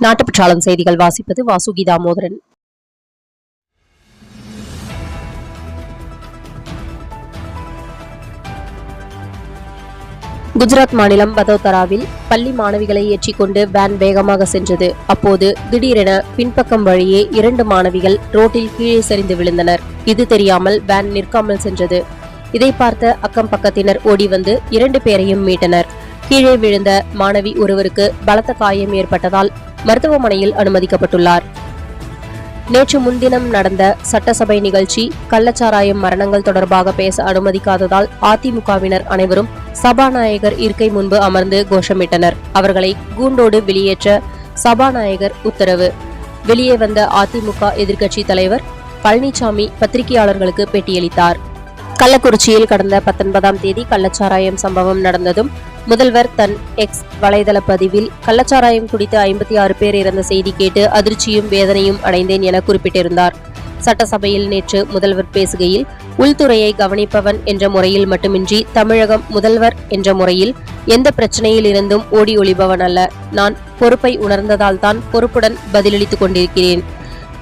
நாட்டுப்பற்றாளன் செய்திகள் வாசிப்பது வாசுகி தாமோதரன் குஜராத் மாநிலம் பதோதராவில் பள்ளி மாணவிகளை ஏற்றிக்கொண்டு வேன் வேகமாக சென்றது. அப்போது திடீரென பின்பக்கம் வழியே இரண்டு மாணவிகள் ரோட்டில் கீழே சரிந்து விழுந்தனர். இது தெரியாமல் வேன் நிற்காமல் சென்றது. இதை பார்த்த அக்கம் பக்கத்தினர் ஓடி வந்து இரண்டு பேரையும் மீட்டனர். கீழே விழுந்த மாணவி ஒருவருக்கு பலத்த காயம் ஏற்பட்டதால் மருத்துவமனையில் அனுமதிக்கப்பட்டுள்ளார். நேற்று முன்தினம் நடந்த சட்டசபை நிகழ்ச்சி கள்ளச்சாராயம் மரணங்கள் தொடர்பாக பேச அனுமதிக்காததால் அதிமுகவினர் அனைவரும் சபாநாயகர் இருக்கை முன்பு அமர்ந்து கோஷமிட்டனர். அவர்களை கூண்டோடு வெளியேற்ற சபாநாயகர் உத்தரவு. வெளியே வந்த அதிமுக எதிர்க்கட்சி தலைவர் பழனிசாமி பத்திரிகையாளர்களுக்கு பேட்டியளித்தார். கள்ளக்குறிச்சியில் கடந்த பத்தொன்பதாம் தேதி கள்ளச்சாராயம் சம்பவம் நடந்ததும் முதல்வர் தன் எக்ஸ் வலைதள பதிவில் கள்ளச்சாராயம் குடித்து ஐம்பத்தி ஆறு பேர் இறந்த செய்தி கேட்டு அதிர்ச்சியும் வேதனையும் அடைந்தேன் என குறிப்பிட்டிருந்தார். சட்டசபையில் நேற்று முதல்வர் பேசுகையில் உள்துறையை கவனிப்பவன் என்ற முறையில் மட்டுமின்றி தமிழகம் முதல்வர் என்ற முறையில் எந்த பிரச்சனையில் இருந்தும் ஓடி ஒளிபவன் அல்ல. நான் பொறுப்பை உணர்ந்ததால் தான் பொறுப்புடன் பதிலளித்துக் கொண்டிருக்கிறேன்.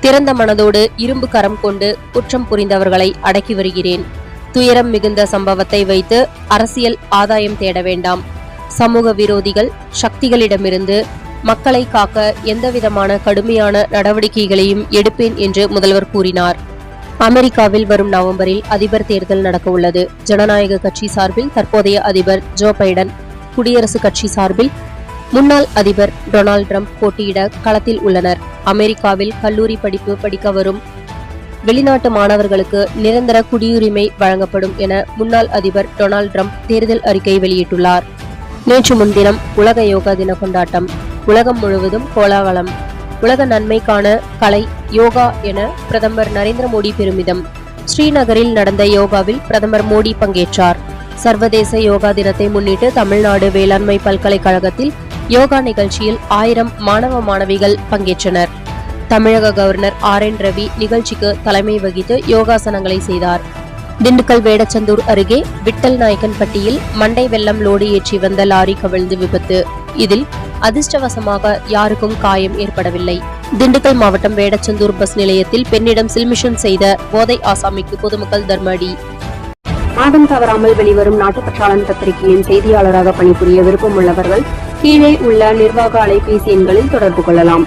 திறந்த மனதோடு இரும்பு கரம் கொண்டு குற்றம் புரிந்தவர்களை அடக்கி வருகிறேன். துயரம் மிகுந்த சம்பவத்தை வைத்து அரசியல் ஆதாயம் தேட வேண்டாம். சமூக விரோதிகள் சக்திகளிடமிருந்து மக்களை காக்க எந்தவிதமான கடுமையான நடவடிக்கைகளையும் எடுப்பேன் என்று முதல்வர் கூறினார். அமெரிக்காவில் வரும் நவம்பரில் அதிபர் தேர்தல் நடக்கவுள்ளது ஜனநாயக கட்சி சார்பில் தற்போதைய அதிபர் ஜோ பைடன் குடியரசுக் கட்சி சார்பில் முன்னாள் அதிபர் டொனால்ட் ட்ரம்ப் போட்டியிட களத்தில் உள்ளனர். அமெரிக்காவில் கல்லூரி படிப்பு படிக்க வரும் வெளிநாட்டு மாணவர்களுக்கு நிரந்தர குடியுரிமை வழங்கப்படும் என முன்னாள் அதிபர் டொனால்ட் ட்ரம்ப் தேர்தல் அறிக்கை வெளியிட்டுள்ளார். நேற்று முன்தினம் உலக யோகா தின கொண்டாட்டம். உலகம் முழுவதும் கோலாகலம். உலக நன்மைக்கான கலை யோகா என பிரதமர் நரேந்திர மோடி பெருமிதம். ஸ்ரீநகரில் நடந்த யோகாவில் பிரதமர் மோடி பங்கேற்றார். சர்வதேச யோகா தினத்தை முன்னிட்டு தமிழ்நாடு வேளாண்மை பல்கலைக்கழகத்தில் யோகா நிகழ்ச்சியில் ஆயிரம் மாணவ மாணவிகள் பங்கேற்றனர். தமிழக கவர்னர் ஆர் என் ரவி நிகழ்ச்சிக்கு தலைமை வகித்து யோகாசனங்களை செய்தார். திண்டுக்கல் வேடச்சந்தூர் அருகே விட்டல் நாயக்கன்பட்டியில் மண்டை வெள்ளம் லோடு ஏற்றி வந்த லாரி கவிழ்ந்து விபத்து. இதில் அதிர்ஷ்டவசமாக யாருக்கும் காயம் ஏற்படவில்லை. திண்டுக்கல் மாவட்டம் வேடச்சந்தூர் பஸ் நிலையத்தில் பெண்ணிடம் சில்மிஷன் செய்த போதை ஆசாமிக்கு பொதுமக்கள் தர்மடி மாதம் தவறாமல் வெளிவரும் நாட்டுப்பற்றாளன் பத்திரிகையின் செய்தியாளராக பணிபுரிய விருப்பம் உள்ளவர்கள் கீழே உள்ள நிர்வாக அலைபேசி எண்களில் தொடர்பு கொள்ளலாம்.